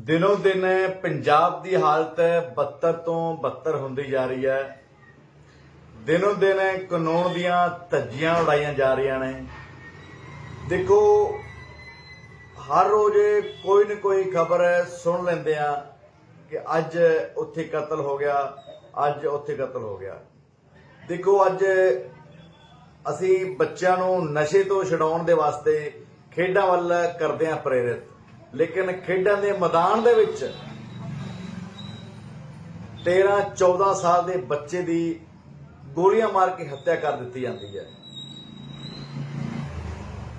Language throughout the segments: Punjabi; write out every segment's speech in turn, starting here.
ਦਿਨੋ ਦਿਨ ਪੰਜਾਬ ਦੀ ਹਾਲਤ ਬੱਤਰ ਤੋਂ ਬੱਤਰ ਹੁੰਦੀ ਜਾ ਰਹੀ ਹੈ। ਦਿਨੋ ਦਿਨ ਕਾਨੂੰਨ ਦੀਆਂ ਧੱਜੀਆਂ ਉਡਾਈਆਂ ਜਾ ਰਹੀਆਂ ਨੇ। ਦੇਖੋ, ਹਰ ਰੋਜ਼ ਕੋਈ ਨਾ ਕੋਈ ਖਬਰ ਸੁਣ ਲੈਂਦੇ ਆ ਕਿ ਅੱਜ ਉੱਥੇ ਕਤਲ ਹੋ ਗਿਆ, ਅੱਜ ਉੱਥੇ ਕਤਲ ਹੋ ਗਿਆ। ਦੇਖੋ, ਅੱਜ ਅਸੀਂ ਬੱਚਿਆਂ ਨੂੰ ਨਸ਼ੇ ਤੋਂ ਛਡਾਉਣ ਦੇ ਵਾਸਤੇ ਖੇਡਾਂ ਵੱਲ ਕਰਦੇ ਹਾਂ ਪ੍ਰੇਰਿਤ। ਲੇਕਿਨ ਖੇਡਾਂ ਦੇ ਮੈਦਾਨ ਦੇ ਵਿੱਚ 13 14 ਸਾਲ ਦੇ ਬੱਚੇ ਦੀ ਗੋਲੀਆਂ ਮਾਰ ਕੇ ਹੱਤਿਆ ਕਰ ਦਿੱਤੀ ਜਾਂਦੀ ਹੈ।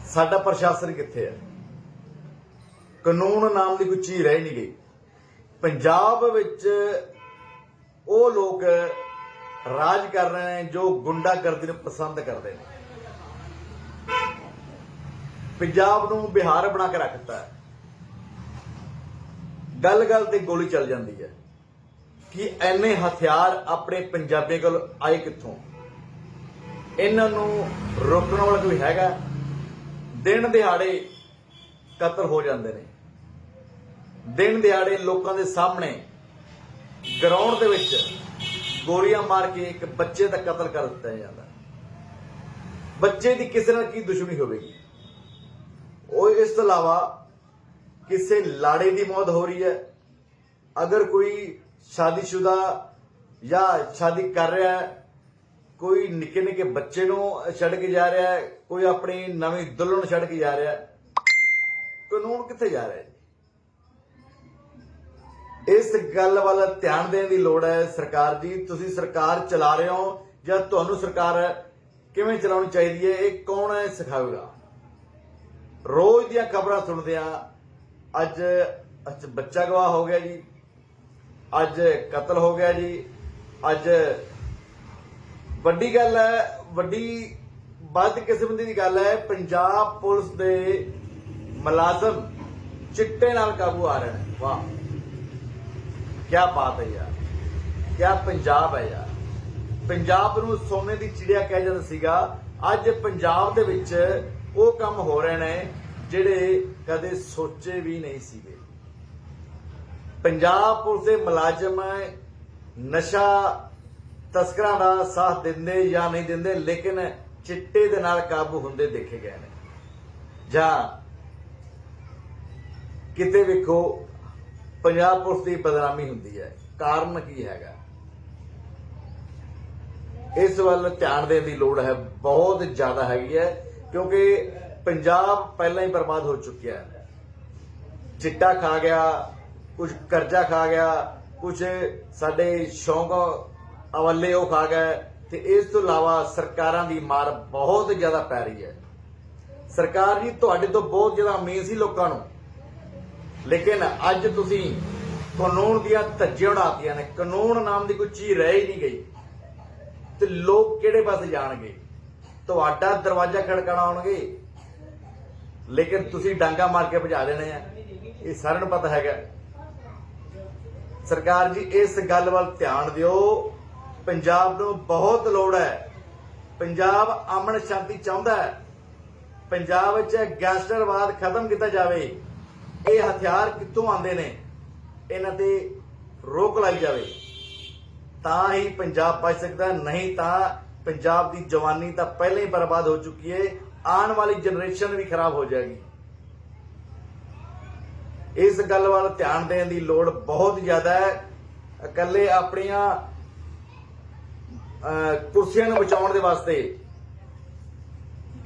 ਸਾਡਾ ਪ੍ਰਸ਼ਾਸਨ ਕਿੱਥੇ ਹੈ? ਕਾਨੂੰਨ ਨਾਮ ਦੀ ਕੋਈ ਚੀਜ਼ ਰਹਿ ਨਹੀਂ ਗਈ। ਪੰਜਾਬ ਵਿੱਚ ਉਹ ਲੋਕ ਰਾਜ ਕਰ ਰਹੇ ਨੇ ਜੋ ਗੁੰਡਾਗਰਦੀ ਨੂੰ ਪਸੰਦ ਕਰਦੇ ਨੇ। ਪੰਜਾਬ ਨੂੰ ਬਿਹਾਰ ਬਣਾ ਕੇ ਰੱਖਤਾ ਹੈ। ਗੱਲ ਗੱਲ ਤੇ ਗੋਲੀ ਚੱਲ ਜਾਂਦੀ ਹੈ ਕਿ ਐਨੇ ਹਥਿਆਰ ਆਪਣੇ ਪੰਜਾਬੀ ਕੋਲ ਆਏ ਕਿੱਥੋਂ? ਇਹਨਾਂ ਨੂੰ ਰੋਕਣ ਵਾਲਾ ਕੋਈ ਹੈਗਾ? ਦਿਨ ਦਿਹਾੜੇ ਕਤਲ ਹੋ ਜਾਂਦੇ ਨੇ। ਦਿਨ ਦਿਹਾੜੇ ਲੋਕਾਂ ਦੇ ਸਾਹਮਣੇ ਗਰਾਊਂਡ ਦੇ ਵਿੱਚ ਗੋਲੀਆਂ ਮਾਰ ਕੇ ਇੱਕ ਬੱਚੇ ਦਾ ਕਤਲ ਕਰ ਦਿੱਤਾ ਜਾਂਦਾ। ਬੱਚੇ ਦੀ ਕਿਸੇ ਨਾਲ ਕੀ ਦੁਸ਼ਮਣੀ ਹੋਵੇਗੀ? ਉਹ ਇਸ ਤੋਂ ਇਲਾਵਾ ਕਿਸੇ ਲਾੜੇ ਦੀ ਮੌਤ ਹੋ ਰਹੀ ਹੈ। ਅਗਰ ਕੋਈ ਸ਼ਾਦੀशुदा ਜਾਂ ਸ਼ਾਦੀ ਕਰ ਰਿਹਾ ਹੈ, ਕੋਈ ਨਿੱਕੇ ਨਿੱਕੇ ਬੱਚੇ ਨੂੰ ਛੱਡ ਕੇ ਜਾ ਰਿਹਾ ਹੈ, ਕੋਈ ਆਪਣੀ ਨਵੀਂ ਦੁਲਹਨ ਛੱਡ ਕੇ ਜਾ ਰਿਹਾ ਹੈ, ਕਾਨੂੰਨ ਕਿੱਥੇ ਜਾ ਰਿਹਾ ਹੈ ਇਸ ਗੱਲ ਵੱਲ ਧਿਆਨ ਦੇਣ ਦੀ ਲੋੜ ਹੈ ਸਰਕਾਰ ਦੀ ਤੁਸੀਂ ਸਰਕਾਰ ਚਲਾ ਰਹੇ ਹੋ ਜਾਂ ਤੁਹਾਨੂੰ ਸਰਕਾਰ ਕਿਵੇਂ ਚਲਾਉਣੀ ਚਾਹੀਦੀ ਹੈ, ਇਹ ਕੌਣ ਹੈ ਸਿਖਾਵੇਗਾ ਰੋਜ਼ ਦੀਆਂ ਖਬਰਾਂ ਸੁਣਦੇ ਆ ਅੱਜ ਅੱਜ ਬੱਚਾ ਗਵਾਹ ਹੋ ਗਿਆ ਜੀ। ਅੱਜ ਕਤਲ ਹੋ ਗਿਆ ਜੀ। ਅੱਜ ਵੱਡੀ ਗੱਲ ਹੈ, ਵੱਡੀ ਵੱਧ ਕਿਸਮ ਦੀ ਗੱਲ ਹੈ, ਪੰਜਾਬ ਪੁਲਿਸ ਦੇ ਮੁਲਾਜ਼ਮ ਚਿੱਟੇ ਨਾਲ ਕਾਬੂ ਆ ਰਹੇ ਨੇ। ਵਾਹ। ਕੀ ਬਾਤ ਹੈ ਯਾਰ। ਕੀ ਪੰਜਾਬ ਹੈ ਯਾਰ। ਪੰਜਾਬ ਨੂੰ ਸੋਨੇ ਦੀ ਚਿੜੀਆ ਕਹਿ ਜਾਂਦਾ ਸੀਗਾ। ਅੱਜ ਪੰਜਾਬ ਦੇ ਵਿੱਚ ਉਹ ਕੰਮ ਹੋ ਰਹੇ ਨੇ ਜਿਹੜੇ ਕਦੇ ਸੋਚੇ ਵੀ ਨਹੀਂ ਸੀਗੇ। ਪੰਜਾਬ ਪੁਲਿਸ ਦੇ ਮੁਲਾਜ਼ਮ ਨਸ਼ਾ ਤਸਕਰਾਂ ਦਾ ਸਾਥ ਦਿੰਦੇ ਜਾਂ ਨਹੀਂ ਦਿੰਦੇ, ਲੇਕਿਨ ਚਿੱਟੇ ਦੇ ਨਾਲ ਕਾਬੂ ਹੁੰਦੇ ਦੇਖੇ ਗਏ ਨੇ। ਜਾਂ ਕਿਤੇ ਵੇਖੋ, ਪੰਜਾਬ ਪੁਲਿਸ ਦੀ ਬਦਨਾਮੀ ਹੁੰਦੀ ਹੈ। ਕਾਰਨ ਕੀ ਹੈਗਾ? ਇਸ ਵੱਲ ਧਿਆਨ ਦੇਣ ਦੀ ਲੋੜ ਹੈ, ਬਹੁਤ ਜ਼ਿਆਦਾ ਹੈਗੀ ਹੈ, ਕਿਉਂਕਿ ਪੰਜਾਬ ਪਹਿਲਾਂ ਹੀ ਬਰਬਾਦ ਹੋ ਚੁੱਕਿਆ ਹੈ। ਚਿੱਟਾ ਖਾ ਗਿਆ ਕੁਝ ਕਰਜ਼ਾ ਖਾ ਗਿਆ ਕੁਝ ਸਾਡੇ ਸ਼ੌਂਕ ਅਵੱਲੇ ਉਹ ਖਾ ਗਏ ਤੇ ਇਸ ਤੋਂ ਇਲਾਵਾ ਸਰਕਾਰਾਂ ਦੀ ਮਾਰ ਬਹੁਤ ਜ਼ਿਆਦਾ ਪੈ ਰਹੀ ਹੈ। ਸਰਕਾਰ ਜੀ, ਤੁਹਾਡੇ ਤੋਂ ਬਹੁਤ ਜ਼ਿਆਦਾ ਉਮੀਦ ਸੀ ਲੋਕਾਂ ਨੂੰ। ਲੇਕਿਨ ਅੱਜ ਤੁਸੀਂ ਕਾਨੂੰਨ ਦੀਆਂ ਧੱਜੀਆਂ ਉਡਾਤੀਆਂ ਨੇ। ਕਾਨੂੰਨ ਨਾਮ ਦੀ ਕੋਈ ਚੀਜ਼ ਰਹਿ ਹੀ ਨਹੀਂ ਗਈ। ਤੇ ਲੋਕ ਕਿਹੜੇ ਪਾਸੇ ਜਾਣਗੇ? ਤੁਹਾਡਾ ਦਰਵਾਜ਼ਾ ਖੜਕਾਣਾ ਆਉਣਗੇ। ਲੇਕਿਨ ਤੁਸੀਂ ਡਾਂਗਾ ਮਾਰ ਕੇ ਭਜਾ ਦੇਣੇ ਆ। ਇਹ ਸਾਰਿਆਂ ਨੂੰ ਪਤਾ ਹੈਗਾ। ਸਰਕਾਰ ਜੀ, ਇਸ ਗੱਲ ਵੱਲ ਧਿਆਨ ਦਿਓ। ਪੰਜਾਬ ਨੂੰ ਬਹੁਤ ਲੋੜ ਹੈ। ਪੰਜਾਬ ਅਮਨ ਸ਼ਾਂਤੀ ਚਾਹੁੰਦਾ ਹੈ। ਪੰਜਾਬ ਵਿੱਚ ਗੈਂਗਸਟਰਵਾਦ ਖਤਮ ਕੀਤਾ ਜਾਵੇ। ਇਹ ਹਥਿਆਰ ਕਿੱਥੋਂ ਆਉਂਦੇ ਨੇ? ਇਹਨਾਂ ਤੇ ਰੋਕ ਲਾਈ ਜਾਵੇ। ਤਾਂ ਹੀ ਪੰਜਾਬ ਬਚ ਸਕਦਾ ਨਹੀਂ ਤਾਂ ਪੰਜਾਬ ਦੀ ਜਵਾਨੀ ਤਾਂ ਪਹਿਲਾਂ ਹੀ ਬਰਬਾਦ ਹੋ ਚੁੱਕੀ ਹੈ। ਆਉਣ ਵਾਲੀ ਜਨਰੇਸ਼ਨ ਵੀ ਖਰਾਬ ਹੋ ਜਾਏਗੀ। ਇਸ ਗੱਲ ਵੱਲ ਧਿਆਨ ਦੇਣ ਦੀ ਲੋੜ ਬਹੁਤ ਜ਼ਿਆਦਾ ਹੈ। ਇਕੱਲੇ ਆਪਣੀਆਂ ਅਹ, ਕੁਰਸੀਆਂ ਨੂੰ ਬਚਾਉਣ ਦੇ ਵਾਸਤੇ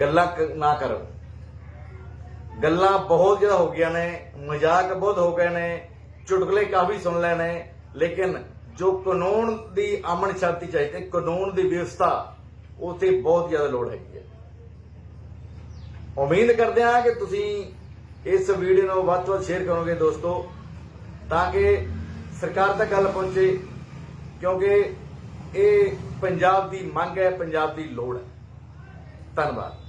ਗੱਲਾਂ ਨਾ ਕਰੋ। ਗੱਲਾਂ ਬਹੁਤ ਜ਼ਿਆਦਾ ਹੋ ਗਈਆਂ ਨੇ ਮਜ਼ਾਕ ਬਹੁਤ ਹੋ ਗਏ ਨੇ ਚੁਟਕਲੇ ਕਾਫੀ ਸੁਣ ਲਏ ਨੇ ਲੇਕਿਨ ਜੋ ਕਾਨੂੰਨ ਦੀ ਅਮਨ ਸ਼ਾਂਤੀ ਚਾਹੀਦੀ ਹੈ ਕਾਨੂੰਨ ਦੀ ਵਿਵਸਥਾ ਉਤੇ ਬਹੁਤ ਜ਼ਿਆਦਾ ਲੋੜ ਹੈਗੀ ਹੈ। ਉਮੀਦ ਕਰਦੇ ਹਾਂ ਕਿ ਤੁਸੀਂ ਇਸ ਵੀਡੀਓ ਨੂੰ ਵੱਧ ਤੋਂ ਵੱਧ ਸ਼ੇਅਰ ਕਰੋਗੇ ਦੋਸਤੋ, ਤਾਂ ਕਿ ਸਰਕਾਰ ਤੱਕ ਗੱਲ ਪਹੁੰਚੇ, ਕਿਉਂਕਿ ਇਹ ਪੰਜਾਬ ਦੀ ਮੰਗ ਹੈ, ਪੰਜਾਬ ਦੀ ਲੋੜ ਹੈ। ਧੰਨਵਾਦ।